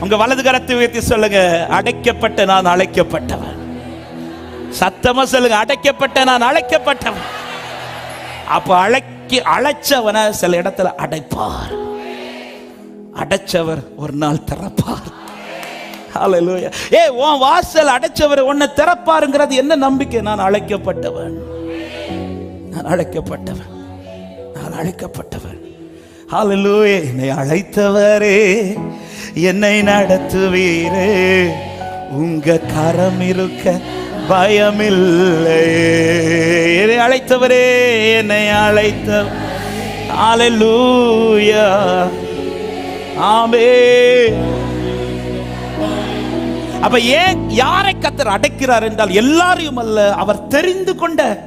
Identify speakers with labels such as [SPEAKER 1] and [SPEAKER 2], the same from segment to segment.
[SPEAKER 1] உங்க வலது கரத்தை உயர்த்தி சொல்லுங்க. அடைக்கப்பட்ட நான் அழைக்கப்பட்டவன். சத்தமா சொல்லுங்க. அடைக்கப்பட்ட நான் அழைக்கப்பட்டவன். அப்ப அழைக்க அழைச்சவனை சில இடத்துல அடைப்பார். அடைச்சவர் ஒரு நாள் திறப்பார். ஏ உன் வாசல் அடைச்சவர் உன்னை திறப்பாருங்கிறது என்ன நம்பிக்கை? நான் அழைக்கப்பட்டவன். நான் அழைக்கப்பட்டவன். நான் அழைக்கப்பட்டவன். ஹalleluya என்னை அழைத்தவரே. என்னை நடத்துவீரே. உங்க கரம் இருக்க பயமில்லை. என்னை அழைத்தவரே என்னை அழைத்த அலலூயா ஆமே அப்ப ஏன் யாரை கத்தர் அடைக்கிறார் என்றால் எல்லாரையும் அல்ல அவர் தெரிந்து கொண்ட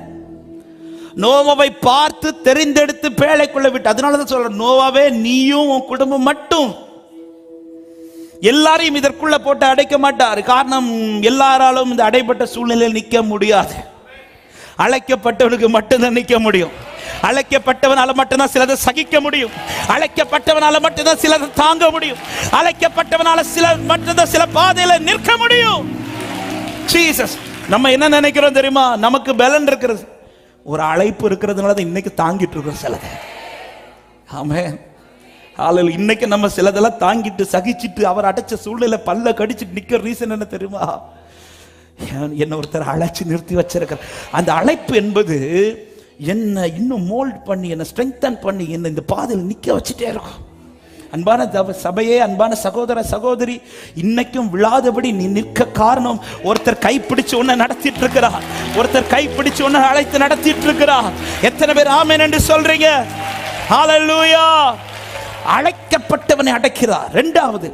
[SPEAKER 1] நோவாவை பார்த்து தெரிந்தெடுத்து பேழைக்குள்ள விட்டு அதனாலதான் சொல்ற நோவாவே நீயும் உன் குடும்பம் மட்டும். எல்லாரையும் இதற்குள்ள போட்டு அடைக்க மாட்டார். காரணம் எல்லாராலும் இந்த அடைப்பட்ட சூழ்நிலையில் நிற்க முடியாது. அழைக்கப்பட்டவனுக்கு மட்டும்தான் நிற்க முடியும். அழைக்கப்பட்டவனால மட்டும்தான் சிலதை சகிக்க முடியும். அழைக்கப்பட்டவனால மட்டும்தான் சிலதை தாங்க முடியும். அழைக்கப்பட்டவனால சில மட்டும்தான் சில பாதையில நிற்க முடியும். ஜீசஸ் நம்ம என்ன நினைக்கிறோம் தெரியுமா? நமக்கு பலன் இருக்கிறது. ஒரு அழைப்பு இருக்கிறதுனால தான் இன்னைக்கு தாங்கிட்டு இருக்கிறோம் சிலதை. ஆமே ஆளு இன்னைக்கு நம்ம சிலதெல்லாம் தாங்கிட்டு சகிச்சிட்டு அவர் அடைச்ச சூழ்நிலை பல்ல கடிச்சிட்டு நிற்கிற ரீசன் என்ன தெரியுமா? என்ன ஒருத்தர் அழைச்சி நிறுத்தி வச்சிருக்கிறார். அந்த அழைப்பு என்பது என்ன இன்னும் மோல்ட் பண்ணி என்ன ஸ்ட்ரெங்தன் பண்ணி என்ன இந்த பாதையில் நிக்க வச்சுட்டே இருக்கும். அன்பான சபையே அன்பான சகோதர சகோதரி இன்னைக்கும் விழாதபடி நீ நிற்க காரணம் ஒருத்தர் கைப்பிடிச்சு உன்னை நடத்திட்டு இருக்கிறார். ஒருத்தர் கைப்பிடிச்சு உன்னை அழைத்து நடத்திட்டு இருக்கிறார். எத்தனை பேர் ஆமேன் என்று சொல்றீங்க? ஹalleluya அழைக்கப்பட்டவனை அடைக்கிறார். இரண்டாவது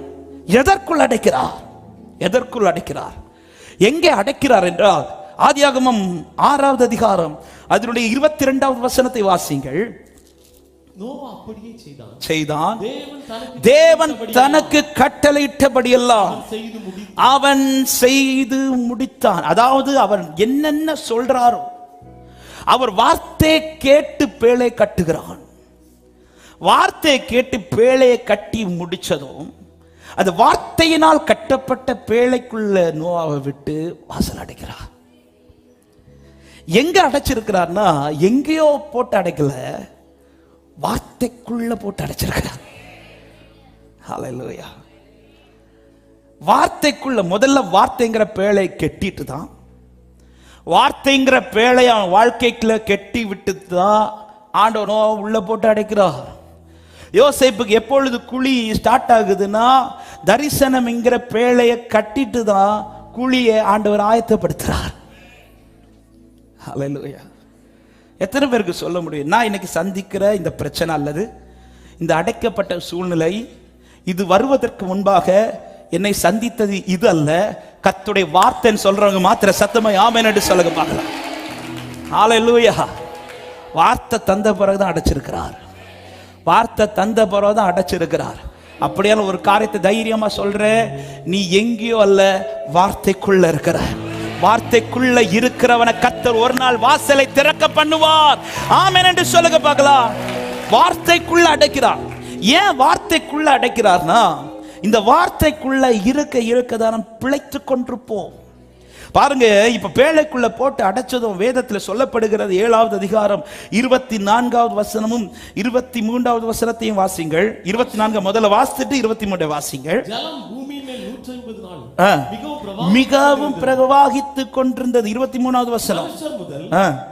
[SPEAKER 1] எதற்குள் அடைக்கிறார்? எதற்குள் அடைக்கிறார்? எங்கே அடைக்கிறார் என்றால் ஆதியாகமம் ஆறாவது அதிகாரம் அதனுடைய இருபத்தி இரண்டாவது வசனத்தை வாசிங்கள்
[SPEAKER 2] செய்தான். தேவன் தனக்கு
[SPEAKER 1] கட்டளையிட்டபடியெல்லாம் அவன் செய்து முடித்தான். அதாவது அவன் என்னென்ன சொல்றாரோ அவர் வார்த்தை கேட்டு பேழை கட்டுகிறான். வார்த்தையை கேட்டு பேழையை கட்டி முடிச்சதும் அது வார்த்தையினால் கட்டப்பட்ட பேழைக்குள்ள நோவாவை விட்டு வாசல் அடைக்கிறார். எங்க அடைச்சிருக்கிறார்னா எங்கேயோ போட்டு அடைக்கல வார்த்தைக்குள்ள போட்டு அடைச்சிருக்கிறார். ஹalleluya. வார்த்தைக்குள்ள முதல்ல வார்த்தைங்கிற பேழை கெட்டிட்டு தான் வார்த்தைங்கிற பேழை அவன் வாழ்க்கைக்குள்ள கெட்டி விட்டு தான் ஆண்டவனோ உள்ள போட்டு அடைக்கிறார். யோசைப்புக்கு எப்பொழுது குழி ஸ்டார்ட் ஆகுதுன்னா தரிசனம்ங்கிற பேழையை கட்டிட்டு தான் குழியை ஆண்டவர் ஆயத்தப்படுத்துறார். ஹalleluya எத்தனை பேருக்கு சொல்ல முடியும்? நான் இன்னைக்கு சந்திக்கிற இந்த பிரச்சனை அல்லது இந்த அடைக்கப்பட்ட சூழ்நிலை இது வருவதற்கு முன்பாக என்னை சந்தித்தது இது அல்ல. கத்துடைய வார்த்தைன்னு சொல்றவங்க மாத்திர சத்தமா ஆமென் என்று சொல்லுங்க பார்க்கலாம். ஹalleluya வார்த்தை தந்த பிறகுதான் அடைச்சிருக்கிறார். வார்த்தை தந்த பிறகுதான் அடைச்சிருக்கிறார். அப்படியான ஒரு காரியத்தை தைரியமா சொல்ற நீ எங்கேயோ அல்ல வார்த்தைக்குள்ள இருக்கிற. வார்த்தைக்குள்ள இருக்கிறவனை கத்தர் ஒரு நாள் வாசலை திறக்க பண்ணுவார். ஆமென் என்று சொல்லுங்க பார்க்கலாம். வார்த்தைக்குள்ள அடைக்கிறார். ஏன் வார்த்தைக்குள்ள அடைக்கிறார்னா இந்த வார்த்தைக்குள்ள இருக்க இருக்க பிழைத்து கொண்டிருப்போம். பாருங்க இப்ப பேழைக்குள்ள போட்டு அடைச்சதும் வேதத்துல சொல்லப்படுகிறது ஏழாவது அதிகாரம் இருபத்தி நான்காவது வசனமும் இருபத்தி மூன்றாவது வசனத்தையும் வாசிங்கள். இருபத்தி நான்கு முதல்ல வாசித்துட்டு இருபத்தி மூன்றை வாசிங்கள்.
[SPEAKER 2] மிகவும்
[SPEAKER 1] பிரவாகித்து கொண்டிருந்தது. இருபத்தி மூணாவது வசனம்.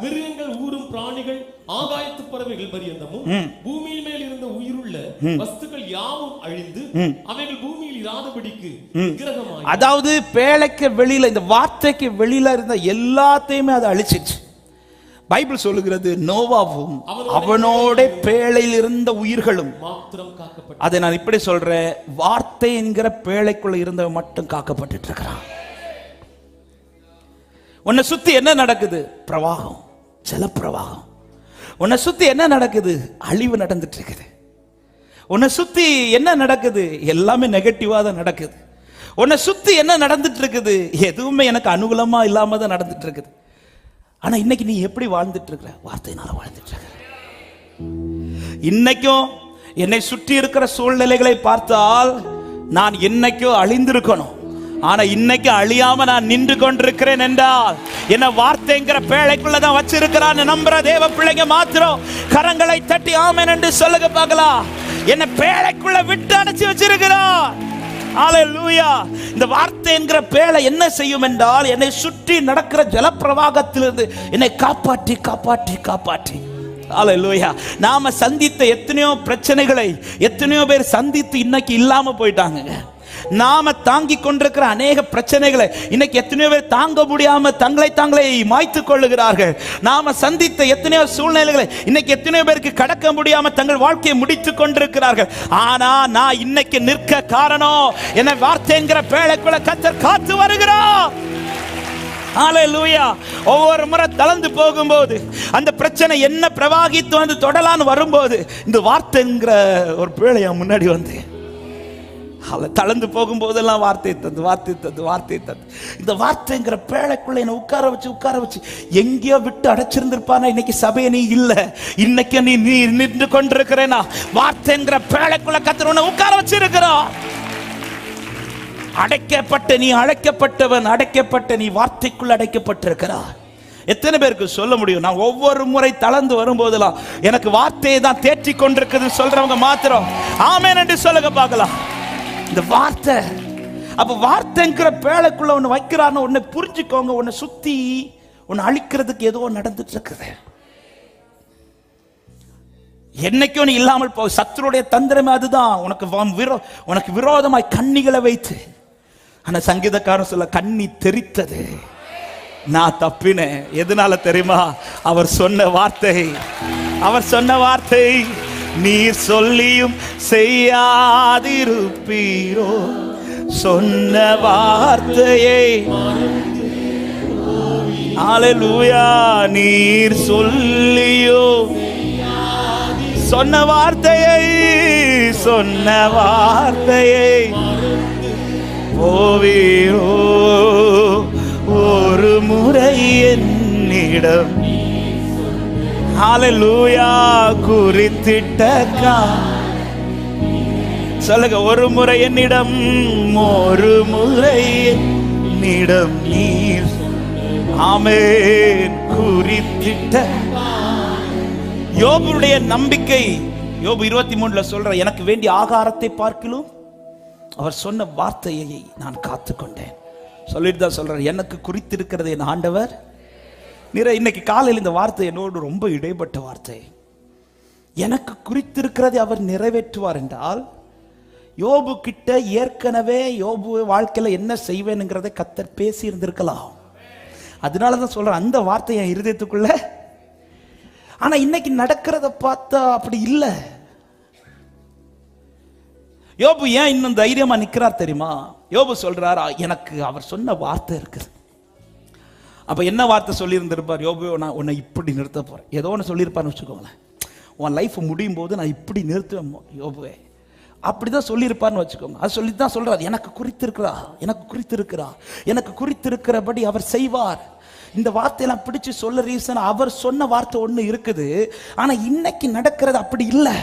[SPEAKER 2] மிருகங்கள் ஊரும் பிராணிகள் ஆகாயத்து பறவைகள் பரியந்தமும் பூமியின் மேல் இருந்த உயிருள்ள வஸ்துக்கள் யாவும் அழிந்து அவைகள்
[SPEAKER 1] அதாவது பேழைக்கு வெளியில இந்த வார்த்தைக்கு வெளியில இருந்த எல்லாத்தையுமே அது அழிச்சிச்சு பைபிள் சொல்லுகிறது நோவாவும் அவனோட பேழையில் இருந்த உயிர்களும்
[SPEAKER 2] காக்கப்பட்ட
[SPEAKER 1] அதை நான் இப்படி சொல்றேன் வார்த்தை என்கிற பேழைக்குள்ள இருந்தவன் மட்டும் காக்கப்பட்டுட்டு இருக்கிறான் உன்னை சுத்தி என்ன நடக்குது? பிரவாகம் ஜல பிரவாகம் உன்னை சுத்தி என்ன நடக்குது? அழிவு நடந்துட்டு இருக்குது. உன்னை சுத்தி என்ன நடக்குது? எல்லாமே நெகட்டிவா தான் நடக்குது. உன்னை சுத்தி என்ன நடந்துட்டு இருக்குது? எதுவுமே எனக்கு அனுகூலமா இல்லாம தான் நடந்துட்டு இருக்குது. ஆனா இன்னைக்கு நீ எப்படி வாழ்ந்துட்டு இருக்கிற? வார்த்தையினால வாழ்ந்துட்டு இருக்கிற. இன்னைக்கும் என்னை சுற்றி இருக்கிற சூழ்நிலைகளை பார்த்தால் நான் என்னைக்கோ அழிந்திருக்கணும். ஆனா இன்னைக்கு அழியாம நான் நின்று கொண்டிருக்கிறேன் என்றால் என்ன வார்த்தைங்கிற பேழைக்குள்ளதான் வச்சிருக்கிறான்னு நம்புற தேவ பிள்ளைங்க மாத்திரம் கரங்களை தட்டி ஆமேன் என்று சொல்லுங்க பார்க்கலாம். என்ன பேழைக்குள்ள விட்டு அடைச்சு வச்சிருக்கிறார். ஹalleluya இந்த வார்த்தை என்கிற பேழை என்ன செய்யும் என்றால் என்னை சுற்றி நடக்கிற ஜலப்பிரவாகத்திலிருந்து என்னை காப்பாற்றி காப்பாற்றி காப்பாற்றி. ஹalleluya நாம சந்தித்த எத்தனையோ பிரச்சனைகளை எத்தனையோ பேர் சந்தித்து இன்னைக்கு இல்லாம போயிட்டாங்க நாம தாங்கி கொண்டிருக்கிற அநேக பிரச்சனைகளை இன்னைக்கு எத்தனையோ பேர் தாங்க முடியாம தங்களை தாங்களே மாய்த்து கொள்ளுகிறார்கள். நாம சந்தித்த எத்தனையோ சூழ்நிலைகளை இன்னைக்கு எத்தனையோ பேருக்கு கடக்க முடியாம தங்கள் வாழ்க்கையை முடித்து கொண்டிருக்கிறார்கள். ஆனா நான் இன்னைக்கு நிற்க காரணம் என்ன வார்த்தைங்கிற பேழைக்குள்ள கத்தர் காத்து வருகிறார். ஒவ்வொரு முறை தளர்ந்து போகும்போது அந்த பிரச்சனை என்ன பிரவாகித்து வந்து தொடலான்னு வரும்போது இந்த வார்த்தைங்கிற ஒரு பிள்ளைய முன்னாடி வந்து அவள் தளர்ந்து போகும்போதெல்லாம் வார்த்தை தந்து வார்த்தை தந்து வார்த்தை தந்து. இந்த வார்த்தைங்கிற பேழைக்குள்ள என்னை உட்கார வச்சு உட்கார வச்சு எங்கேயோ விட்டு அடைச்சிருந்திருப்பானா? இன்னைக்கு சபையை நீ இல்ல. இன்னைக்கு நீ நீ நின்று கொண்டிருக்கிறேனா? வார்த்தைங்கிற பேழைக்குள்ள கத்திர உன்னை உட்கார வச்சிருக்கிறோம் அடைக்கப்பட்ட நீ அழைக்கப்பட்டவன் அடைக்கப்பட்ட நீ வார்த்தைக்குள் அடைக்கப்பட்டிருக்கிறார் எத்தனை பேருக்கு சொல்ல முடியும்? நான் ஒவ்வொரு முறை தளர்ந்து வரும்போதெல்லாம் எனக்கு வார்த்தையை தான் தேற்றி கொண்டிருக்குதுன்னு சொல்றவங்க மாத்திரம் ஆமேன் என்று சொல்லுங்க பார்க்கலாம். இந்த வார்த்தை. அப்ப வார்த்தைங்கிற பேழைக்குள்ள ஒன்று வைக்கிறான்னு உன்னை புரிஞ்சுக்கோங்க உன்னை சுத்தி உன்னை அழிக்கிறதுக்கு ஏதோ நடந்துட்டு இருக்குது என்னைக்கும் நீ இல்லாமல் போ சத்துருடைய தந்திரமே அதுதான். உனக்கு வம் விரோ உனக்கு விரோதமாய் கண்ணிகளை வைத்து. ஆனா சங்கீதக்காரன் சொல்ல கண்ணி தெரித்தது. நான் தப்பினேன். எதனால தெரியுமா? அவர் சொன்ன வார்த்தை. அவர் சொன்ன வார்த்தை. நீர் சொல்லியும் செய்யாதிருப்பீரோ. சொன்ன வார்த்தையை அலலூயா நீர் சொல்லியோ. சொன்ன வார்த்தையை சொன்ன வார்த்தையை. ஓவியோ ஒரு முறை என்னிடம் ஹாலலூயா குறித்திட்ட கா சொல்லுங்க ஒரு முறை என்னிடம் ஒரு முறை என்னிடம் நீ ஆமென் குறித்திட்ட. யோபுடைய நம்பிக்கை யோபு இருபத்தி மூணுல சொல்ற எனக்கு வேண்டிய ஆகாரத்தை பார்க்கலும் அவர் சொன்ன வார்த்தையை நான் காத்துக்கொண்டேன். சொல்லிட்டு தான் சொல்றார். எனக்கு குறித்திருக்கிறது என் ஆண்டவர் நிற இன்னைக்கு காலையில் இந்த வார்த்தை என்னோடு ரொம்ப இடைப்பட்ட வார்த்தை. எனக்கு குறித்திருக்கிறதை அவர் நிறைவேற்றுவார் என்றால் யோபு கிட்ட ஏற்கனவே யோபு வாழ்க்கையில் என்ன செய்வேனுங்கிறதை கத்தர் பேசி இருந்திருக்கலாம் அதனால தான் சொல்கிறேன் அந்த வார்த்தை என் இருதயத்துக்குள்ள. ஆனால் இன்னைக்கு நடக்கிறத பார்த்தா அப்படி இல்லை. யோபு ஏன் இன்னும் தைரியமாக நிற்கிறார் தெரியுமா? யோபு சொல்றார் எனக்கு அவர் சொன்ன வார்த்தை இருக்குது. அப்போ என்ன வார்த்தை சொல்லியிருந்திருப்பார்? யோபோ நான் உன்னை இப்படி நிறுத்த போகிறேன் ஏதோ ஒன்று சொல்லியிருப்பார்னு வச்சுக்கோங்களேன். உன் லைஃப் முடியும் போது நான் இப்படி நிறுத்துவேன் யோபுவே. அப்படி தான் சொல்லியிருப்பார்னு வச்சுக்கோங்க. அது சொல்லி தான் சொல்கிறார் எனக்கு குறித்திருக்கிறா எனக்கு குறித்திருக்கிறா எனக்கு குறித்திருக்கிறபடி அவர் செய்வார். இந்த வார்த்தையெல்லாம் பிடிச்சு சொல்ல ரீசன் அவர் சொன்ன வார்த்தை ஒன்று இருக்குது. ஆனால் இன்னைக்கு நடக்கிறது அப்படி இல்லை.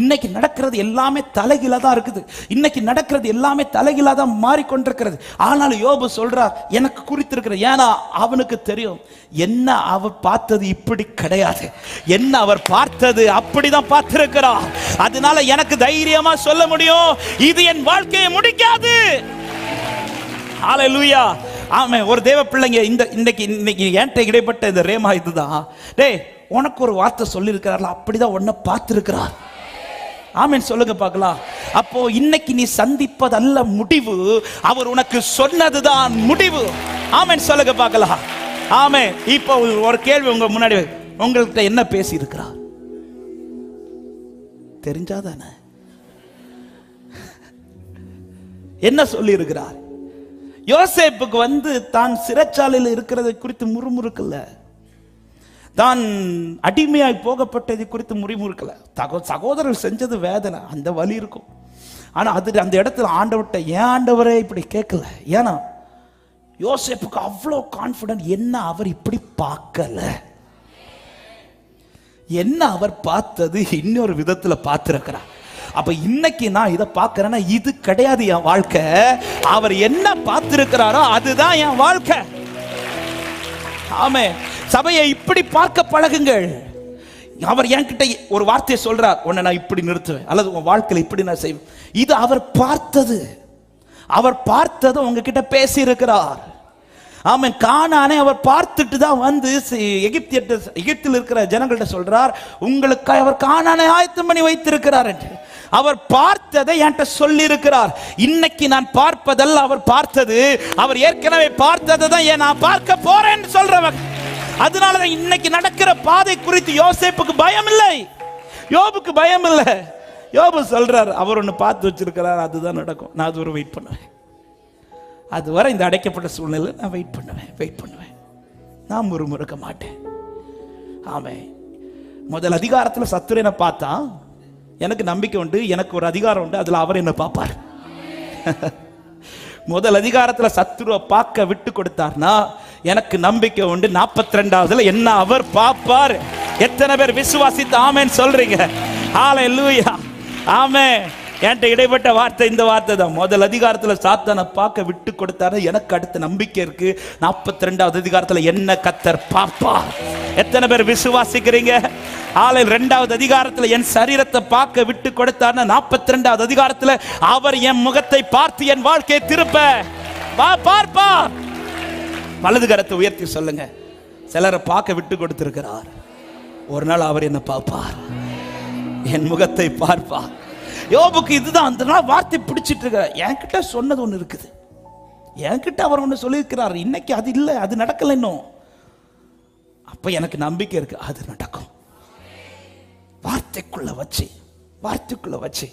[SPEAKER 1] இன்னைக்கு நடக்கிறது எல்லாமே தலைகீழா தான் இருக்குது. இன்னைக்கு நடக்கிறது எல்லாமே தலைகீழா தான் மாறிக்கொண்டிருக்கிறது. ஆனாலும் யோபு சொல்றார் எனக்கு குறித்திருக்கிறது ஏன்னா அவனுக்கு தெரியும். என்ன அவர் பார்த்தது இப்படி கிடையாது. என்ன அவர் பார்த்தது அப்படிதான் பார்த்திருக்கிறார். அதனால எனக்கு தைரியமா சொல்ல முடியும். இது என் வாழ்க்கையை முடிக்காது. ஹalleluya ஆமே ஒரு தேவ பிள்ளைங்க இந்த இன்னைக்கு இன்னைக்கு என்கிட்ட இடைப்பட்ட இந்த ரேமா இதுதான். டேய் உனக்கு ஒரு வார்த்தை சொல்லியிருக்கிறார்ல அப்படிதான் உன்னை பார்த்துருக்கிறார். ஆமென் சொல்லுங்க பார்க்கலாம். அப்போ இன்னைக்கு நீ சந்திப்பதல்ல முடிவு அவர் உனக்கு சொன்னதுதான் முடிவு. ஆமென் சொல்லுங்க பார்க்கலாம். ஆமே இப்போ ஒரு கேள்வி உங்க முன்னாடி உங்கள்கிட்ட என்ன பேசி இருக்கிறார் தெரிஞ்சாதானே? என்ன சொல்லி இருக்கிறார் யோசேப்புக்கு வந்து தான் சிறைச்சாலையில் இருக்கிறதை குறித்து முறுமுறுக்கல்ல தான் அடிமையாய் போகப்பட்டது குறித்து முறிமுறுக்கல. தகோ சகோதரர் செஞ்சது வேதனை அந்த வலி இருக்கும். ஆனால் அது அந்த இடத்துல ஆண்டவர்கிட்ட ஏன் ஆண்டவரே இப்படி கேட்கல? ஏன்னா யோசேப்புக்கு அவ்வளோ கான்ஃபிடென்ட் என்ன அவர் இப்படி பார்க்கல? என்ன அவர் பார்த்தது இன்னொரு விதத்தில் பார்த்துருக்கிறார். அப்ப இன்னைக்கு நான் இதை பார்க்குறேன்னா இது கிடையாது என் வாழ்க்கை. அவர் என்ன பார்த்திருக்கிறாரோ அதுதான் என் வாழ்க்கை. ஆமே சபையை இப்படி பார்க்க பழகுங்கள். அவர் என்கிட்ட ஒரு வார்த்தையை சொல்றார் உன்னை நான் இப்படி நிறுத்துவேன் அல்லது உன் வாழ்க்கையில் இப்படி நான் செய்வேன். இது அவர் பார்த்தது. அவர் பார்த்ததை உங்ககிட்ட பேசி இருக்கிறார் ஆமென். காணானே அவர் பார்த்துட்டு தான் வந்து சி- எகிப்தில் இருக்கிற ஜனங்கள்ட்ட சொல்றார் உங்களுக்கு அவர் காணானே ஆயத்தம் பண்ணி வைத்திருக்கிறார் என்று. அவர் பார்த்ததை என்கிட்ட சொல்லி இருக்கிறார் இன்னைக்கு நான் பார்ப்பதல்ல அவர் பார்த்தது. அவர் ஏற்கனவே பார்த்ததை தான் ஏன் நான் பார்க்க போறேன்னு சொல்றவங்க. அதனால தான் இன்னைக்கு நடக்கிற பாதை குறித்து யோசேப்புக்கு பயம் இல்லை யோபுக்கு பயம் இல்லை யோபு சொல்றார் அவர் ஒன்று பார்த்து வச்சிருக்கிறார் அதுதான் நடக்கும். நான் அது ஒரு வெயிட் பண்ணுவேன். அதுவரை இந்த அடைக்கப்பட்ட சூழ்நிலை நான் வெயிட் பண்ணுவேன் வெயிட் பண்ணுவேன். நான் முறுமுறுக்க மாட்டேன். ஆமே முதல் அதிகாரத்தில் சத்துரு என்ன பார்த்தா எனக்கு நம்பிக்கை உண்டு எனக்கு ஒரு அதிகாரம் உண்டு அதில் அவர் என்ன பார்ப்பார். முதல் அதிகாரத்தில் சத்துருவை பார்க்க விட்டு கொடுத்தார்னா எனக்கு நம்பிக்கை உண்டு. நாற்பத்தி ரெண்டாவதுல என்ன அவர் பார்ப்பார்? எத்தனை பேர் விசுவாசித்து ஆமேன்னு சொல்றீங்க? ஆலை லூயா ஆமே என்கிட்ட இடைப்பட்ட வார்த்தை இந்த வார்த்தை தான். முதல் அதிகாரத்துல சாத்தானை பார்க்க விட்டு கொடுத்தாரு. எனக்கு அடுத்த நம்பிக்கை இருக்கு. நாற்பத்தி ரெண்டாவது அதிகாரத்துல என்ன கத்தர் பாப்பா எத்தனை பேர் விசுவாசிக்கிறீங்க? ஆலை ரெண்டாவது அதிகாரத்துல என் சரீரத்தை பார்க்க விட்டு கொடுத்தாருன்னா நாற்பத்தி ரெண்டாவது அதிகாரத்துல அவர் என் முகத்தை பார்த்து என் வாழ்க்கையை திருப்ப. வா பார்ப்பார். வலது கரத்தை உயர்த்தி சொல்லுங்க. சிலரை பார்க்க விட்டு கொடுத்திருக்கிறார். ஒரு நாள் அவர் என்ன பார்ப்பார். என் முகத்தை பார்ப்பார். யோபுக்கு இதுதான் அந்த நாள் வார்த்தை பிடிச்சிட்டு இருக்கிறார் என்கிட்ட சொன்னது ஒன்று இருக்குது. என்கிட்ட அவர் ஒன்று சொல்லியிருக்கிறார். இன்னைக்கு அது இல்லை அது நடக்கலை இன்னும். அப்போ எனக்கு நம்பிக்கை இருக்கு அது நடக்கும். வார்த்தைக்குள்ள வச்சு வார்த்தைக்குள்ள வச்சு.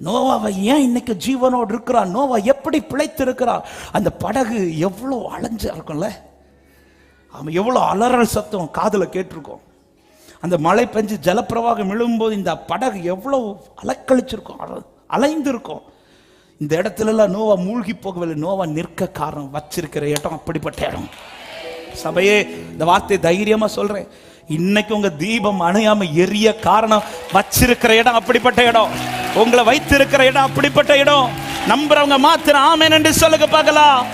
[SPEAKER 1] நோவாவை ஏன் இன்னைக்கு ஜீவனோடு இருக்கிறான்? நோவா எப்படி பிழைத்து அந்த படகு எவ்வளோ அலைஞ்சா இருக்கும்ல? அவன் எவ்வளோ அலறல் சத்தம் காதில் கேட்டிருக்கோம். அந்த மழை பெஞ்சு ஜலப்பிரவாகம் விழும்போது இந்த படகு எவ்வளோ அலக்கழிச்சிருக்கும்? அல- அலைந்திருக்கும். இந்த இடத்துலலாம் நோவா மூழ்கி போகவில்லை. நோவா நிற்க காரணம் வச்சிருக்கிற இடம் அப்படிப்பட்ட இடம். சபையே இந்த வார்த்தை தைரியமாக சொல்கிறேன் இன்னைக்கு உங்க தீபம் அணையாம எரிய காரணம் வச்சிருக்கிற இடம் அப்படிப்பட்ட இடம். உங்களை வைத்திருக்கிற இடம் அப்படிப்பட்ட இடம். நம்புறவங்க மாத்திரம் ஆமேன் என்று சொல்லுங்க பார்க்கலாம்.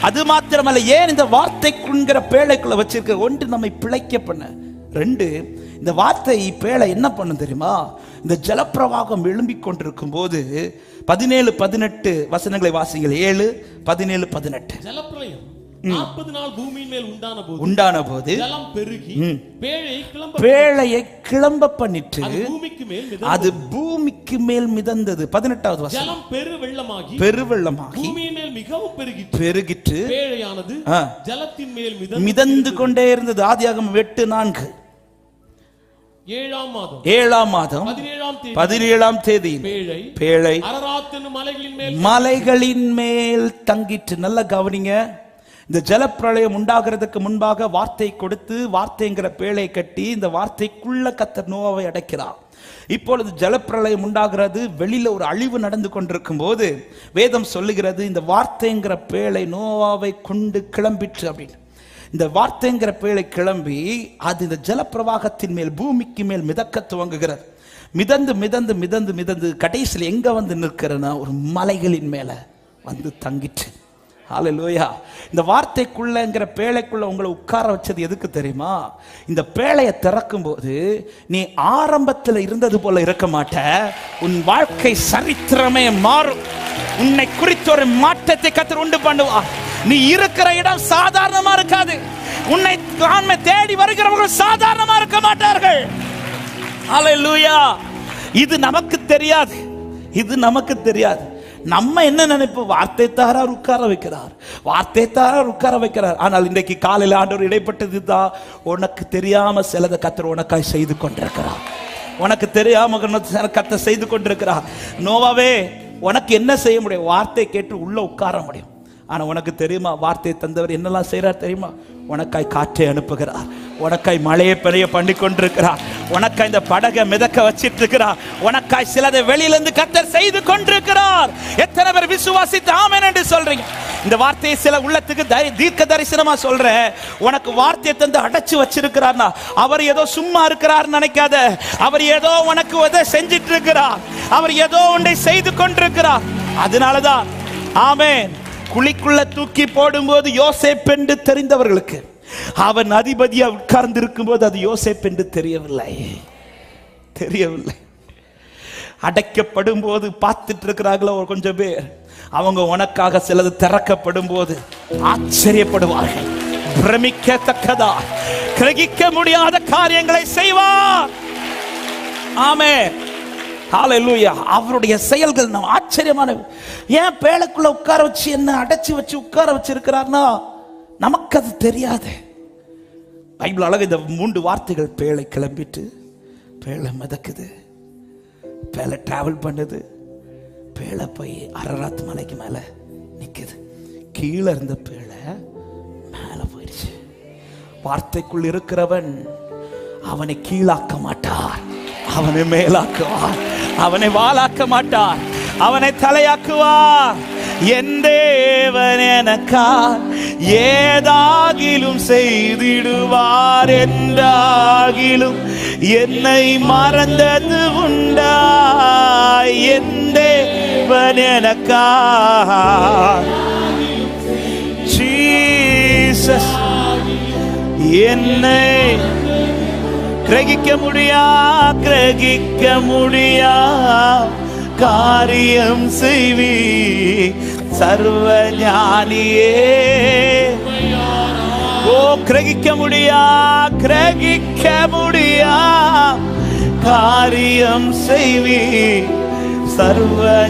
[SPEAKER 1] அது மாத்திரமல்ல ஏன் இந்த வார்த்தைக்குங்கிற பேழைக்குள்ள வச்சிருக்க ஒன்று நம்மை பிழைக்க பண்ண? ரெண்டு இந்த வார்த்தை பேழை என்ன பண்ணும் தெரியுமா? இந்த ஜலப்பிரவாகம் எழும்பிக் கொண்டிருக்கும் போது பதினேழு பதினெட்டு வசனங்களை வாசிங்கள். ஏழு பதினேழு பதினெட்டு.
[SPEAKER 2] ஜலப்பிரளயம். நாற்பது நாள் பூமியின் மேல் உண்டான போது
[SPEAKER 1] உண்டான போது
[SPEAKER 2] ஜலம் பெருகி பேழை கிளம்ப
[SPEAKER 1] பேழையை கிளம்ப பண்ணிட்டு
[SPEAKER 2] அது பூமிக்கு மேல் மிதந்தது.
[SPEAKER 1] அது பூமிக்கு மேல் மிதந்தது. பதினெட்டாவது வசனம்.
[SPEAKER 2] ஜலம் பெரு வெள்ளமாகி
[SPEAKER 1] பெருவெள்ளமாகி
[SPEAKER 2] பூமியின் மேல் மிகவும் பெருகிற்று.
[SPEAKER 1] பெருகிட்டு
[SPEAKER 2] பேழையானது. ஜலத்தின் மேல் மிதந்து
[SPEAKER 1] மிதந்து கொண்டே இருந்தது. ஆதியாகமம் எட்டு நான்கு.
[SPEAKER 2] ஏழாம் மாதம்.
[SPEAKER 1] ஏழாம் மாதம்.
[SPEAKER 2] பதினேழாம் தேதி. பேழை.
[SPEAKER 1] பேழை.
[SPEAKER 2] மலைகளின் மேல்
[SPEAKER 1] மலைகளின் மேல் தங்கிட்டு நல்லா கவனிங்க. இந்த ஜலப்பிரளயம் உண்டாகிறதுக்கு முன்பாக வார்த்தை கொடுத்து வார்த்தைங்கிற பேழை கட்டி இந்த வார்த்தைக்குள்ள கத்தர் நோவாவை அடைக்கிறார். இப்பொழுது ஜலப்பிரளயம் உண்டாகிறது வெளியில ஒரு அழிவு நடந்து கொண்டிருக்கும் போது வேதம் சொல்லுகிறது இந்த வார்த்தைங்கிற பேழை நோவாவை கொண்டு கிளம்பிற்று அப்படின்னு. இந்த வார்த்தைங்கிற பேழை கிளம்பி அது இந்த ஜலப்பிரவாகத்தின் மேல் பூமிக்கு மேல் மிதக்க துவங்குகிறது. மிதந்து மிதந்து மிதந்து மிதந்து கடைசியில் எங்க வந்து நிற்கிறனா ஒரு மலைகளின் மேல வந்து தங்கிட்டு ஹalleluya இந்த வார்த்தைக்குள்ளங்கிற பேழைக்குள்ள உங்களை உட்கார வச்சது எதுக்கு தெரியுமா? இந்த பேழையை திறக்கும் போது நீ ஆரம்பத்தில் இருந்தது போல இருக்க மாட்ட. உன் வாழ்க்கை சரித்திரமே மாறும். உன்னை குறித்த ஒரு மாற்றத்தை கத்து உண்டு பண்ணுவா நீ இருக்கிற இடம் சாதாரணமா இருக்காது. உன்னை ஆண்மை தேடி வருகிறவர்கள் சாதாரணமா இருக்க மாட்டார்கள். ஹalleluya இது நமக்கு தெரியாது. இது நமக்கு தெரியாது. நம்ம என்ன நினைப்போம்? வார்த்தை தாரார் உட்கார வைக்கிறார். வார்த்தை தாரார் உட்கார வைக்கிறார். ஆனால் இன்றைக்கு காலையில் ஆண்டவர் இடைப்பட்டது தான் உனக்கு தெரியாம சிலதை கத்தர் உனக்காய் செய்து கொண்டிருக்கிறார். உனக்கு தெரியாம கத்த செய்து கொண்டிருக்கிறார். நோவாவே உனக்கு என்ன செய்ய முடியும்? வார்த்தை கேட்டு உள்ள உட்கார முடியும். ஆனால் உனக்கு தெரியுமா வார்த்தையை தந்தவர் என்னெல்லாம் செய்கிறார் தெரியுமா? உனக்காய் காற்றை அனுப்புகிறார் உனக்காய் மழையை பெரிய பண்ணி கொண்டிருக்கிறார் உனக்காய் இந்த படகை மிதக்க வச்சிட்டு இருக்கிறார் உனக்காய் சிலதை வெளியிலிருந்து கத்தர் செய்து கொண்டிருக்கிறார். எத்தனை பேர் விசுவாசித்து ஆமேன் என்று சொல்றீங்க? இந்த வார்த்தையை சில உள்ளத்துக்கு தீர்க்க தரிசனமா சொல்றேன். உனக்கு வார்த்தையை தந்து அடைச்சு வச்சிருக்கிறார்னா அவர் ஏதோ சும்மா இருக்கிறார் நினைக்காத அவர் ஏதோ உனக்கு உதவி செஞ்சிட்டு இருக்கிறார் அவர் ஏதோ ஒன்றை செய்து கொண்டிருக்கிறார். அதனாலதான் ஆமேன். குழிக்குள்ள தூக்கி போடும்போது யோசேப் என்று தெரிந்தவர்களுக்கு. அவன் அதிபதியா உட்கார்ந்து இருக்கும்போது அது யோசேப் என்று தெரியவில்லை. தெரியவில்லை. அடைக்கப்படும் போது பார்த்துட்டு இருக்கிறாங்களோ கொஞ்சம் பேர். அவங்க உனக்காக சிலது திறக்கப்படும் போது ஆச்சரியப்படுவார்கள். பிரமிக்கத்தக்கதா. கிரகிக்க முடியாத காரியங்களை செய்வார். ஆமே ஹalleluya அவருடைய செயல்கள் நம்ம ஆச்சரியமானவை. ஏன் பேழைக்குள்ள உட்கார வச்சு என்ன அடைச்சி வச்சு உட்கார வச்சிருக்கிறார்னா நமக்கு அது தெரியாது. பைபிள் அழகு இந்த மூன்று வார்த்தைகள். பேழை கிளம்பிட்டு பேழை மிதக்குது. பேழை டிராவல் பண்ணுது. பேழை போய் அரராத் மலைக்கு மேலே நிற்குது கீழே இருந்த பேழை மேலே போயிடுச்சு. வார்த்தைக்குள் இருக்கிறவன் அவனை கீழாக்க மாட்டார். அவனை மேலாக்குவார். அவனை வாளாக்க மாட்டார் அவனை தலையாக்குவார் என் தேவன் எனக்கா ஏதாகிலும் செய்திடுவார் என்றாகிலும் என்னை மறந்தது உண்டா. என் தேவன் எனக்கா ஜீசஸ் என்னை கிரகிக்க முடியா கிரகிக்க முடியா? காரியம் செய்வி சர்வ ஞானியே. ஓ கிரகிக்க முடியா கிரகிக்க முடியா? காரியம் செய்வி சர்வ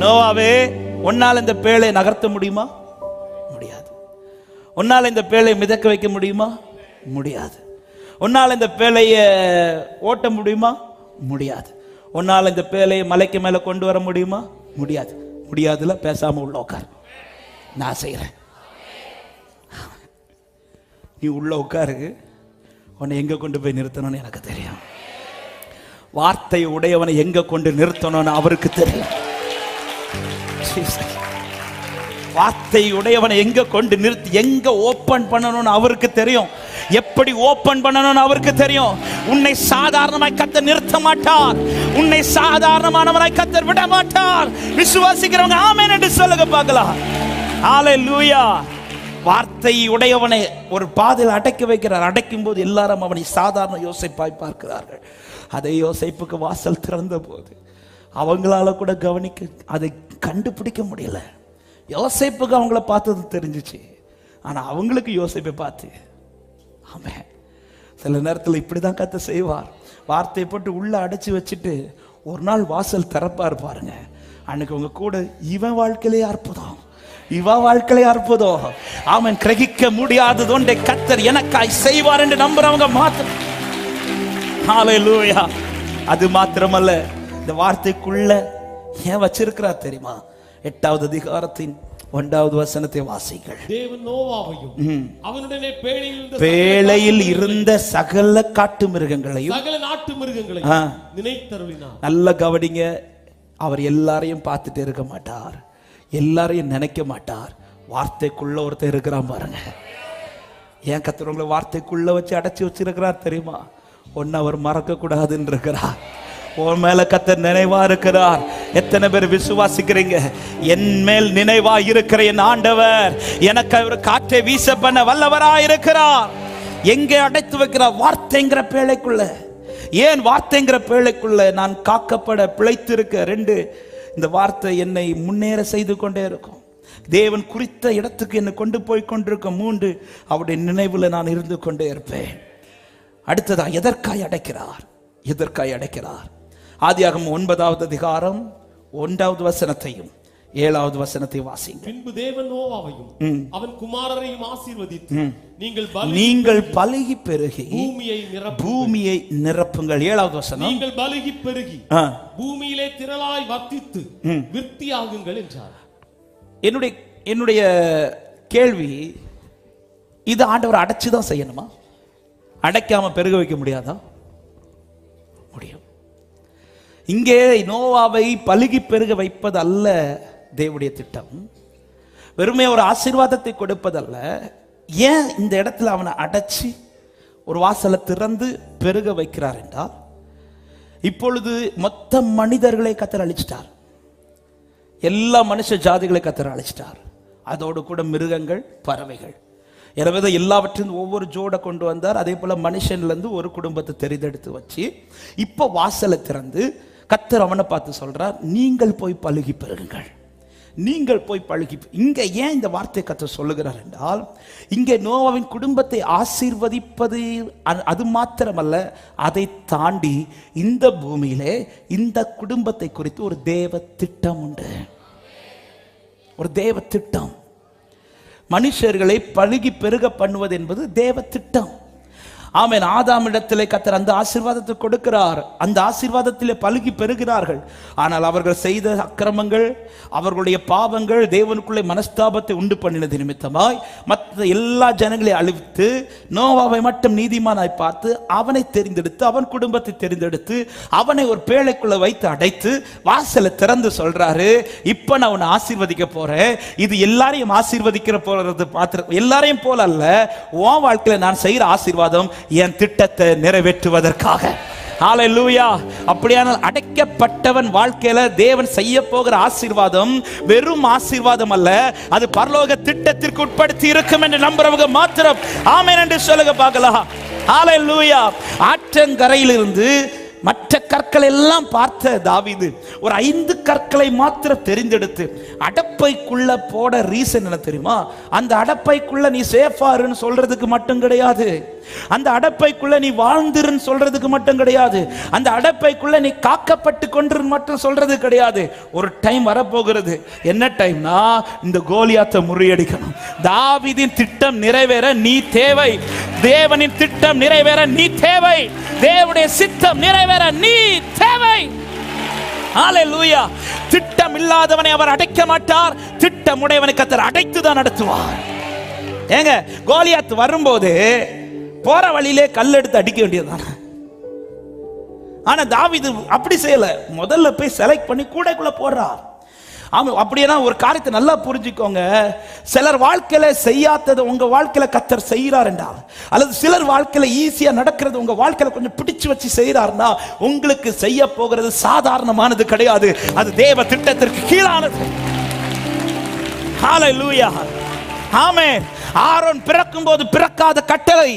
[SPEAKER 1] நோவாவே உன்னால் இந்த பேழை நகர்த்த முடியுமா? முடியாது. உன்னால் இந்த பேழை மிதக்க வைக்க முடியுமா? முடியாது. உன்னால் இந்த பேழையை ஓட்ட முடியுமா? முடியாது. உன்னால் இந்த பேழையை மலைக்கு மேலே கொண்டு வர முடியுமா? முடியாது. முடியாதுல பேசாம உள்ள உட்கார். நான் செய்கிறேன் நீ உள்ள உட்காரு. உன்னை எங்க கொண்டு போய் நிறுத்தணும்னு எனக்கு தெரியும். வார்த்தை உடையவனை எங்க கொண்டு நிறுத்தணும்னு அவருக்கு தெரியும். வார்த்தை உடையவனை எங்க கொண்டு நிறுத்தி எங்க ஓபன் பண்ணணும்னு அவருக்கு தெரியும்? எப்படி ஓபன் பண்ணணும்னு அவருக்கு தெரியும்? உன்னை சாதாரணமாய் கத்த நிறுத்த மாட்டார். உன்னை சாதாரணமானவனாய் கத்தர் விட மாட்டார். விசுவாசிக்கிறவங்க ஆமேன் என்று சொல்லுங்க பார்க்கலாம். லூயா வார்த்தை உடையவனை ஒரு பாதையில் அடைக்க வைக்கிறார். அடைக்கும் போது எல்லாரும் அவனை சாதாரண யோசிப்பாய் பார்க்கிறார்கள். அதே யோசிப்புக்கு வாசல் திறந்த போது அவங்களால கூட கவனிக்க அதை கண்டுபிடிக்க முடியல. யோசிப்புக்கு அவங்கள பார்த்தது தெரிஞ்சிச்சு. ஆனால் அவங்களுக்கு யோசிப்பை பார்த்து ஆமென் சில நேரத்தில் இப்படி தான் கத்த செய்வார். வார்த்தையை போட்டு உள்ளே அடைச்சி வச்சுட்டு ஒரு நாள் வாசல் திறப்பாக பாருங்க. அன்னைக்கு உங்க கூட இவன் வாழ்க்கையிலே அற்புதம். இவ வாழ்க்கையிலே அற்புதம். அவன் கிரகிக்க முடியாதது ஒன்றை கத்தர் எனக்காய் செய்வார் என்று நம்புறவங்க மாத்திரம் அது மாத்திரமல்ல இந்த வார்த்தைக்குள்ள ஏன் வச்சிருக்கிறா தெரியுமா? எட்டாவது அதிகாரத்தின் ஒன்றாவது வசனத்தை வாசிகள்
[SPEAKER 2] தேவன் நோவாவையும் அவனுடனே பேழையில் இருந்த
[SPEAKER 1] சகல காட்டு மிருகங்களையும்
[SPEAKER 2] சகல நாட்டு மிருகங்களை
[SPEAKER 1] ஆ.
[SPEAKER 2] நினைத்தருளினார்.
[SPEAKER 1] நல்ல கவனிங்க அவர் எல்லாரையும் பார்த்துட்டு இருக்க மாட்டார் எல்லாரையும் நினைக்க மாட்டார். வார்த்தைக்குள்ள ஒருத்தர் இருக்கிறான் பாருங்க. ஏன் கத்துறவங்களை வார்த்தைக்குள்ள வச்சு அடைச்சி வச்சிருக்கிறார் தெரியுமா? ஒன்னு அவர் மறக்க கூடாதுன்னு இருக்கிறார். உன் மேல கத்தர் நினைவா இருக்கிறார். எத்தனை பேர் விசுவாசிக்கிறீங்க? என் மேல் நினைவா இருக்கிற என் ஆண்டவர் எனக்கு அவர் காற்றை வீச பண்ண வல்லவரா இருக்கிறார். எங்கே அடைத்து வைக்கிறார் வார்த்தைங்கிற பேழைக்குள்ள? ஏன் வார்த்தைங்கிற பேழைக்குள்ள நான் காக்கப்பட பிழைத்திருக்க? ரெண்டு இந்த வார்த்தை என்னை முன்னேற செய்து கொண்டே இருக்கும். தேவன் குறித்த இடத்துக்கு என்னை கொண்டு போய் கொண்டிருக்க மூன்று அவருடைய நினைவுல நான் இருந்து கொண்டே இருப்பேன். அடுத்ததா எதற்காய் அடைக்கிறார்? எதற்காய் அடைக்கிறார்? ஆதியாகமம் ஒன்பதாவது அதிகாரம் ஒன்றாவது வசனத்தையும் ஏழாவது வசனத்தை வாசிங்க.
[SPEAKER 2] பின்பு தேவன் நோவாவையும் அவன் குமாரரையும் ஆசீர்வதித்து நீங்கள்
[SPEAKER 1] நீங்கள் பலுகி பெருகி
[SPEAKER 2] பூமியை
[SPEAKER 1] பூமியை நிரப்புங்கள். ஏழாவது வசனம்.
[SPEAKER 2] நீங்கள் பலுகி பெருகி. பூமியிலே திரளாய் வர்த்தித்து விருத்தியாகுங்கள் என்றார்.
[SPEAKER 1] என்னுடைய என்னுடைய கேள்வி இது ஆண்டவர் அடைச்சு தான் செய்யணுமா? அடைக்காம பெருக வைக்க முடியாதா? இங்கே நோவாவை பழுகி பெருக வைப்பது அல்ல தேவடைய திட்டம். வெறுமே ஒரு ஆசீர்வாதத்தை கொடுப்பதல்ல. ஏன் இந்த இடத்துல அவனை அடைச்சி ஒரு வாசலை திறந்து பெருக வைக்கிறார் என்றால் இப்பொழுது மொத்த மனிதர்களை கத்தர் அழிச்சிட்டார். எல்லா மனுஷ ஜாதிகளை கத்தர் அழிச்சிட்டார். அதோடு கூட மிருகங்கள் பறவைகள். எனவே தான் எல்லாவற்றையும் ஒவ்வொரு ஜோடை கொண்டு வந்தார். அதே போல் மனுஷன்லேருந்து ஒரு குடும்பத்தை தெரிந்தெடுத்து வச்சு இப்போ வாசலை திறந்து கத்தர் அவனை பார்த்து சொல்கிறார் நீங்கள் போய் பழுகி பெறுங்கள். நீங்கள் போய் பழுகி இங்கே ஏன் இந்த வார்த்தை கத்த சொல்லுகிறார் என்றால் இங்கே நோவாவின் குடும்பத்தை ஆசீர்வதிப்பது அது- அது மாத்திரமல்ல அதை தாண்டி இந்த பூமியிலே இந்த குடும்பத்தை குறித்து ஒரு தேவ திட்டம் உண்டு. ஒரு தேவ திட்டம். மனுஷர்களை பழுகி பெருக பண்ணுவது என்பது தேவ திட்டம். ஆமேன். ஆதாமிடத்திலே கத்தர் அந்த ஆசீர்வாதத்தை கொடுக்கிறார். அந்த ஆசீர்வாதத்திலே பழுகி பெறுகிறார்கள். ஆனால் அவர்கள் செய்த அக்கிரமங்கள் அவர்களுடைய பாவங்கள் தேவனுக்குள்ளே மனஸ்தாபத்தை உண்டு பண்ணினது நிமித்தமாய் மற்ற எல்லா ஜனங்களையும் அழித்து நோவாவை மட்டும் நீதிமானாய் பார்த்து அவனை தெரிந்தெடுத்து அவன் குடும்பத்தை தெரிந்தெடுத்து அவனை ஒரு பேழைக்குள்ள வைத்து அடைத்து வாசலை திறந்து சொல்றாரு இப்ப நான் உன்னை ஆசீர்வதிக்க போறேன். இது எல்லாரையும் ஆசீர்வதிக்கிற போறது பார்த்து எல்லாரையும் போல அல்ல உன் வாழ்க்கையில் நான் செய்கிற ஆசீர்வாதம் என் திட்டத்தை நிறைவேற்றுவதற்காக. ஹalleluya அப்படியானால் அடைக்கப்பட்டவன் வாழ்க்கையில தேவன் செய்ய போகிற ஆசீர்வாதம் வெறும் ஆசீர்வாதம் அல்ல அது பரலோக திட்டத்திற்கு உட்படுத்தி இருக்கும் என்று நம்புறவங்க மாத்திரம். ஆமென் என்று சொல்லுங்க பார்க்கலாம். ஹalleluya ஆற்றங்கரையிலிருந்து மற்ற கற்கள் எல்லாம் பார்த்த தாவிது ஒரு ஐந்து கற்களை மாத்திர தெரிந்தெடுத்து அடப்பைக்குள்ள போட ரீசன் என்ன தெரியுமா? அந்த அடப்பைக்குள்ள நீ சேஃபாருன்னு சொல்றதுக்கு மட்டும் கிடையாது. அந்த அடப்பைக்குள்ள நீ வாழ்ந்திருன்னு சொல்றதுக்கு மட்டும் கிடையாது. அந்த அடப்பைக்குள்ள நீ காக்கப்பட்டு கொன்று மட்டும் சொல்றது கிடையாது. ஒரு டைம் வரப்போகிறது. என்ன டைம்னா இந்த கோலியாத்தை முறியடிக்கணும். தாவிதின் திட்டம் நிறைவேற நீ தேவை. தேவனின் திட்டம் நிறைவேற நீ தேவை. தேவனுடைய சித்தம் நிறைவேற நீ தேவை. ஹalleluya. திட்டம் இல்லாதவனை அவர் அடைக்க மாட்டார். திட்டம் உடையவனுக்கு கத்தர் அடைத்து தான் நடத்துவார். ஏங்க கோலியாத் வரும்போது போற வழியிலே கல் எடுத்து அடிக்க வேண்டியதுதான்? ஆனா தாவிது அப்படி செய்யல. முதல்ல போய் செலக்ட் பண்ணி கூடைக்குள்ள போடுறார். ஆமா அப்படின்னா ஒரு காரியத்தை நல்லா புரிஞ்சுக்கோங்க. சிலர் வாழ்க்கையில செய்யாததை உங்க வாழ்க்கையில கத்தர் செய்கிறாருண்டா அல்லது சிலர் வாழ்க்கையில ஈஸியா நடக்கிறது உங்க வாழ்க்கையில கொஞ்சம் பிடிச்சு வச்சு செய்யறாருன்னா உங்களுக்கு செய்ய போகிறது சாதாரணமானது கிடையாது. அது தேவ திட்டத்திற்கு கீழானது. ஹாலை லூயா ஆமே ஆரோன் பிறக்கும் போது பிறக்காத கட்டளை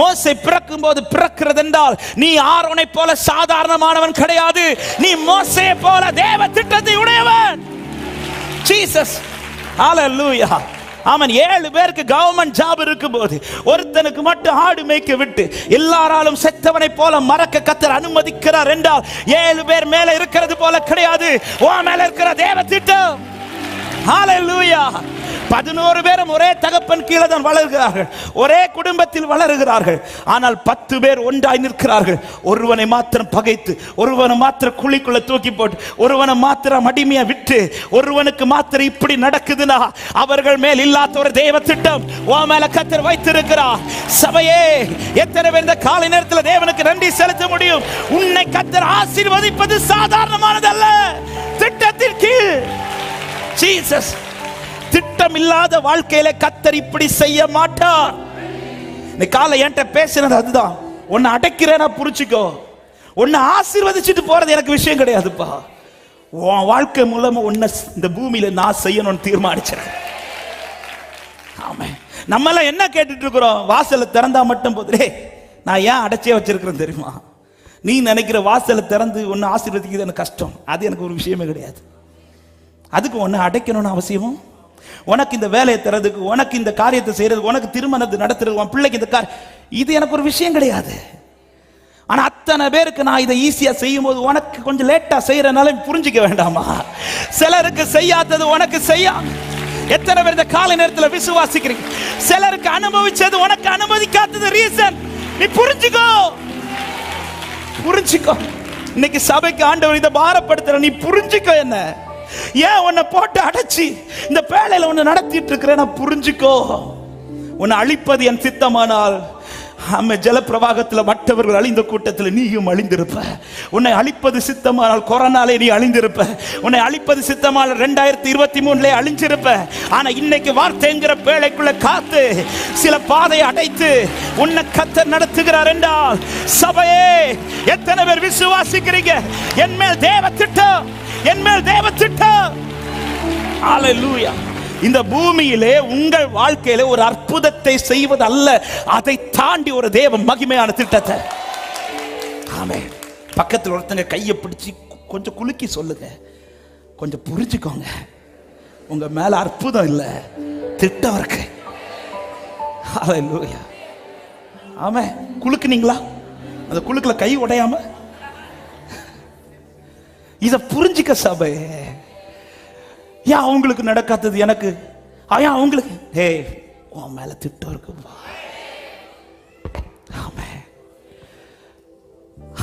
[SPEAKER 1] மோசை பிறக்கும் போது பிறக்கிறது என்றால் நீ ஆரோனை போல சாதாரணமானவன் கிடையாது. நீ மோசையை போல தேவ திட்டத்தை உடையவன். ஜீசஸ் ஹalleluya அவன் ஏழு பேருக்கு கவர்மெண்ட் ஜாப் இருக்கும்போது ஒருத்தனுக்கு மட்டும் ஆடு மேய்க்க விட்டு எல்லாராலும் செத்தவனை போல மறக்க கத்தர் அனுமதிக்கிறார் என்றால் ஏழு பேர் மேல இருக்கிறது போல கிடையாது. ஓ மேல இருக்கிற தேவ திட்டம். ஹalleluya பதினோரு பேரும் ஒரே தகப்பன் கீழே தான் வளர்கிறார்கள். ஒரே குடும்பத்தில் வளருகிறார்கள். ஆனால் பத்து பேர் ஒன்றாய் நிற்கிறார்கள். ஒருவனை மாத்திரம் பகைத்து ஒருவனை மாத்திரம் குழிக்குள்ள தூக்கி போட்டு ஒருவனை மாத்திரம் அடிமையா விட்டு ஒருவனுக்கு மாத்திரம் இப்படி நடக்குதுன்னா அவர்கள் மேல் இல்லாத ஒரு தெய்வ திட்டம் ஓ மேல கத்தர் வைத்திருக்கிறார். சபையே எத்தனை பேர் இந்த காலை நேரத்தில் தேவனுக்கு நன்றி செலுத்த முடியும்? உன்னை கத்தர் ஆசீர்வதிப்பது சாதாரணமானதல்ல. திட்டத்தின் கீழ். ஜீசஸ் திட்டம் இல்லாத வாழ்க்கையில கத்தர் இப்படி செய்ய மாட்டார். இந்த காலை என்கிட்ட பேசினது அதுதான். உன்னை அடைக்கிறேன்னா புரிச்சுக்கோ உன்னை ஆசீர்வதிச்சுட்டு போறது எனக்கு விஷயம் கிடையாதுப்பா. உன் வாழ்க்கை மூலமா உன்னை இந்த பூமியில நான் செய்யணும்னு தீர்மானிச்சிருக்கேன். ஆமே நம்ம எல்லாம் என்ன கேட்டுட்டு இருக்கிறோம்? வாசலை திறந்தா மட்டும் போதே நான் ஏன் அடைச்சே வச்சிருக்கிறேன் தெரியுமா? நீ நினைக்கிற வாசலை திறந்து ஒன்று ஆசீர்வதிக்கிறது எனக்கு கஷ்டம். அது எனக்கு ஒரு விஷயமே கிடையாது. அதுக்கு ஒன்று அடைக்கணும்னு அவசியமும் உனக்கு இந்த வேலையை தரதுக்கு உனக்கு இந்த காரியத்தை செய்யறதுக்கு உனக்கு திருமணத்தை நடத்துறது உன் பிள்ளைக்கு இந்த கார் இது எனக்கு ஒரு விஷயம் கிடையாது. ஆனா அத்தனை பேருக்கு நான் இதை ஈஸியா செய்யும் போது உனக்கு கொஞ்சம் லேட்டா செய்யறதுனால புரிஞ்சுக்க வேண்டாமா? சிலருக்கு செய்யாதது உனக்கு செய்யா எத்தனை பேர் இந்த காலை நேரத்துல விசுவாசிக்கிறீங்க? சிலருக்கு அனுபவிச்சது உனக்கு அனுமதிக்காதது ரீசன் நீ புரிஞ்சுக்கோ. புரிஞ்சுக்கோ. இன்னைக்கு சபைக்கு ஆண்டவர் இதை பாரப்படுத்துற நீ புரிஞ்சுக்கோ என்ன? ஏன் உன்னை போட்டு அடைச்சி? இந்த பேழையில உன்னை நடத்திட்டு இருக்கிறேன் புரிஞ்சுக்கோ. உன்னை அழிப்பது என் சித்தமானால். ஆமை ஜலப்பிரவாகத்தில் மற்றவர்கள் அழிந்த கூட்டத்தில் நீயும் அழிந்திருப்ப. உன்னை அழிப்பது சித்தமானால் கொரோனாலே நீ அழிந்திருப்ப. உன்னை அழிப்பது சித்தமானால் ரெண்டாயிரத்தி இருபத்தி மூணுல அழிஞ்சிருப்ப. ஆனா இன்னைக்கு வார்த்தைங்கிற பேழைக்குள்ள காத்து சில பாதையை அடைத்து உன்னை கத்த நடத்துகிறார் என்றால் சபையே எத்தனை பேர் விசுவாசிக்கிறீங்க? என் மேல் தேவ திட்டம் என் மேல் தேவ திட்டம். லூயா இந்த பூமியிலே உங்கள் வாழ்க்கையில ஒரு அற்புதத்தை செய்வது அல்ல அதை தாண்டி ஒரு தேவ மகிமையான திட்டத்தை. ஆமே. பக்கத்தில் ஒருத்தங்க கையை பிடிச்சி கொஞ்சம் குலுக்கி சொல்லுங்க. கொஞ்சம் புரிஞ்சுக்கோங்க. உங்க மேல அற்புதம் இல்லை. திட்டம் இருக்கு. ஹalleluya ஆமே. குலுக்குனீங்களா? அந்த குலுக்குல கை உடையாம? இதை புரிஞ்சுக்க சபை ஏன் அவங்களுக்கு நடக்காதது எனக்கு. ஏன் அவங்களுக்கு ஹே உன் மேல திட்டம் இருக்குப்பா ஆமே.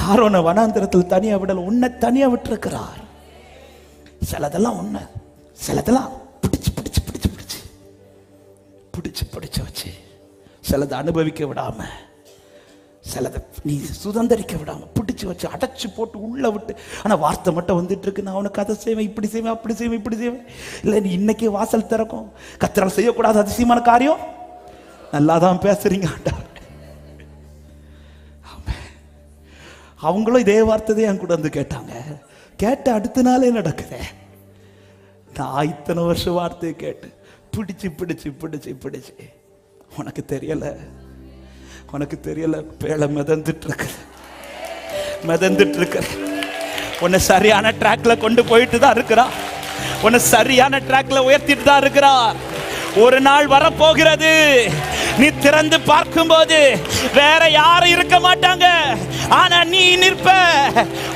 [SPEAKER 1] ஆரோன வனாந்திரத்தில் தனியா விடல உன்னை தனியா விட்டுருக்கிறார். சிலதெல்லாம் உன்னை சிலதெல்லாம் பிடிச்சு பிடிச்சு பிடிச்சு பிடிச்சு. பிடிச்சு பிடிச்சு வச்சு சிலதை அனுபவிக்க விடாம சிலதை நீ சுதந்திரிக்க விடாம பிடிச்சி வச்சு அடைச்சு போட்டு உள்ளே விட்டு. ஆனால் வார்த்தை மட்டும் வந்துட்டு இருக்கு. நான் உனக்கு அதை செய்வேன் இப்படி செய்வேன் அப்படி செய்வேன் இப்படி செய்வேன். இல்லை நீ இன்னைக்கே வாசல் திறக்கும். கத்திரால் செய்யக்கூடாது அதிசயமான காரியம்? நல்லா தான் பேசுறீங்க அவங்களும் இதே வார்த்தை என் கூட வந்து கேட்டாங்க. கேட்ட அடுத்த நாளே நடக்குதே. நான் இத்தனை வருஷம் வார்த்தையை கேட்டு பிடிச்சு பிடிச்சு பிடிச்சு பிடிச்சு. உனக்கு தெரியலை. உனக்கு தெரியல பேழ மிதந்துட்டு இருக்கிற மிதந்துட்டு இருக்கிற உன்னை சரியான ட்ராக்ல கொண்டு போயிட்டு தான் இருக்கிறா. உன்னை சரியான ட்ராக்ல உயர்த்திட்டு தான் இருக்கிறா. ஒரு நாள் வரப்போகிறது. நீ திறந்து பார்க்கும்போது வேற யாரும் இருக்க மாட்டாங்க. ஆனா நீ நிற்ப.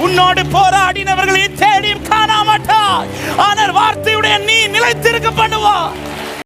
[SPEAKER 1] உன்னோடு போராடினவர்களை தேடி காண மாட்டாய் ஆனால் வார்த்தையுடைய நீ நிலைத்திருக்க பண்ணுவா.